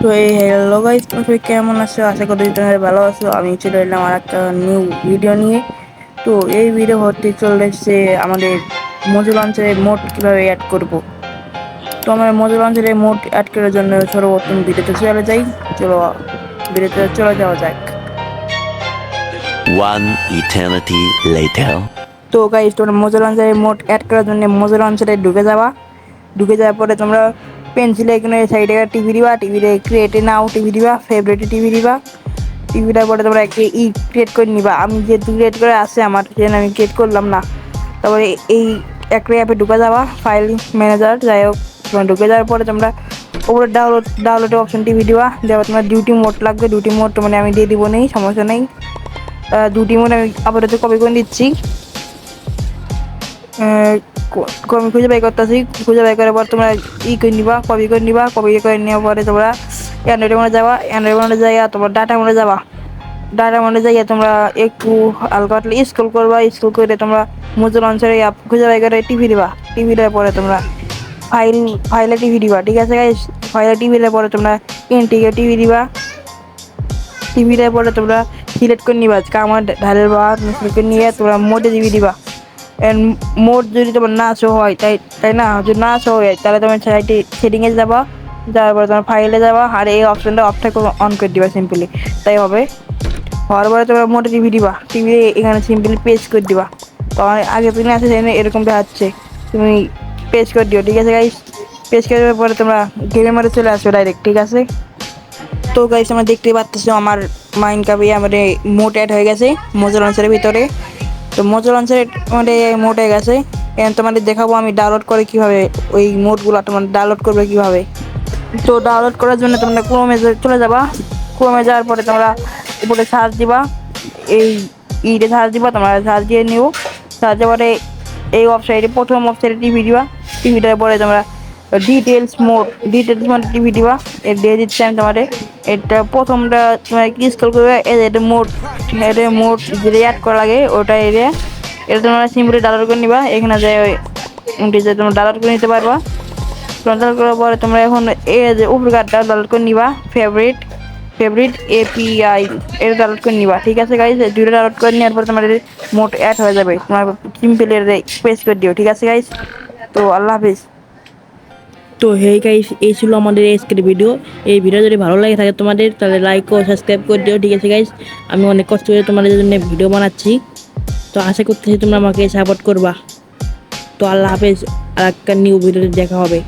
তো এই hello guys তুমি সবাই কেমন আছো? আশা করি তোমরা ভালো আছো। আমি চলে এলাম আর একটা নিউ ভিডিও নিয়ে। তো এই ভিডিও হতে চলেছে আমাদের মজু লঞ্চের মোড কীভাবে অ্যাড করব। তো আমরা মজু লঞ্চের মোড অ্যাড করার জন্য সর্বপ্রথম ভিডিওতে চলে যাই। চলো ভিডিওতে চলে যাওয়া যাক। One eternity later. তো গাইস তোমরা মোজো লঞ্চারে মোড অ্যাড করার জন্য মোজো লঞ্চারে ঢুকে যাওয়া ঢুকে যাওয়ার পরে তোমরা পেন্সিলে এখানে সাইডে টিভি দিবা, টিভিতে ক্রিয়েটে নাও টিভি দিবা ফেভারিটে টিভি দিবা। টিভিটার পরে তোমরা একটা ই ক্রিয়েট করে নিবা। আমি যেহেতু ক্রিয়েট করে আছে, আমার সেজন্য আমি ক্রিয়েট করলাম না? তারপরে এই একটা অ্যাপে ঢুকে যাবা ফাইল ম্যানেজার যাই হোক ঢুকে যাওয়ার পরে তোমরা ওপরে ডাউনলোড ডাউনলোডের অপশন টিভি দিবা। দেওয়ার তোমার ডিউটি মোড লাগবে ডিউটি মোড মানে আমি দিয়ে দিব নেই, সমস্যা নেই। দুটি মোড আমি আপাতত কপি করে দিচ্ছি কমি খুঁজে বাই করতেছি, খুঁজে বাই করার পর তোমরা ই করে নিবা কপি করে নিবা কপি করে নেওয়ার পরে তোমরা অ্যান্ড্রয়েডের মধ্যে যাবা অ্যান্ড্রয়েড মধ্যে যাইয়া তোমার ডাটা মধ্যে যাবা। ডাটা মধ্যে যাইয়া তোমরা একটু হালকা হালকা স্কুল করবা স্কুল করে তোমরা মুজুর অঞ্চলে অ্যাপ খুঁজে বাই করে টিভি দিবা টিভি দেওয়ার পরে তোমরা ফাইল ফাইলে টিভি দিবা ঠিক আছে গাইস ফাইলে টিভি দেওয়ার পরে তোমরা এনটিকে টিভি দিবা টিভি দেওয়ার পরে তোমরা সিলেক্ট করে নিবা কামার ঢালের নিয়ে তোমরা মোটে টিভি দিবা মোড যদি তোমার না শো হয়, তাই তাই না? যদি না শো হয় তাহলে তোমার সাইটে সেটিংয়ে যাবা, যাওয়ার পরে তোমার ফাইলে যাবা, আর এই অপশনটা অফ থেকে অন করে দিবা সিম্পলি তাই হবে। হওয়ার পরে তোমার মোটে টিভি দিবা। টিভি এখানে সিম্পলি পেজ করে দিবা। তো আমার আগে পিনে আছে সেখানে এরকম দেখাচ্ছে। তুমি পেজ করে দিও, ঠিক আছে গাইস পেজ করে দেওয়ার পরে তোমরা গেমের মধ্যে চলে আসবে ডাইরেক্ট ঠিক আছে? তো গাইস আমরা দেখতে পাচ্ছি আমার মাইন্ড কাপে আমাদের মোট অ্যাড হয়ে গেছে মজা লঞ্চারের ভিতরে। তো মজা লঞ্চারের আমাদের মোট হয়ে গেছে। এখন তোমাদের দেখাবো আমি ডাউনলোড করে কীভাবে ওই মোটগুলো তোমার ডাউনলোড করবে কীভাবে। তো ডাউনলোড করার জন্য তোমরা ক্রোমে চলে যাবা। ক্রোমে যাওয়ার পরে তোমরা উপরে সার্চ দিবা। এই ইটে সার্চ দিবা, তোমরা সার্চ দিয়ে নিও। সার্চ দেওয়ার পরে এই ওয়েবসাইটে প্রথম ওয়েবসাইটে টিভি দিবা। টিভিটার পরে তোমরা details mode details mode TV দিবা। এর দিয়ে দিচ্ছি আমি তোমাদের। এটা প্রথমটা তোমার স্কল করবে? এই এটা মোড এটা মোড যেটা অ্যাড করা লাগে, ওটা এরিয়া এটা তোমরা সিম্পলি ডাউনলোড করে নিবা, এখানে যে ওই যে তোমরা ডাউনলোড করে নিতে পারবা। ডাউনলোড করার পরে তোমরা এখন এই যে উপর কার্ডটা ডাউনলোড করে নিবা ফেভারিট ফেভারিট এপিআই এটা ডাউনলোড করে নিবা, ঠিক আছে গাইজ দুইটা ডাউনলোড করে নেওয়ার পরে তোমাদের মোট অ্যাড হয়ে যাবে। তোমার সিম্পল এর পেজ করে দিও, ঠিক আছে গাইজ তো আল্লাহ হাফিজ। তো হেই গাইস এই ছিল আমাদের আজকের ভিডিও এই ভিডিও যদি ভালো লাগে থাকে তোমাদের, তাহলে লাইক ও সাবস্ক্রাইব করে দিও, ঠিক আছে গাইস আমি অনেক কষ্ট করে তোমাদের জন্য ভিডিও বানাচ্ছি। তো আশা করতেছি তোমরা আমাকে সাপোর্ট করবা। তো আল্লাহ হাফেজ, আর একটা নিউ ভিডিওতে দেখা হবে।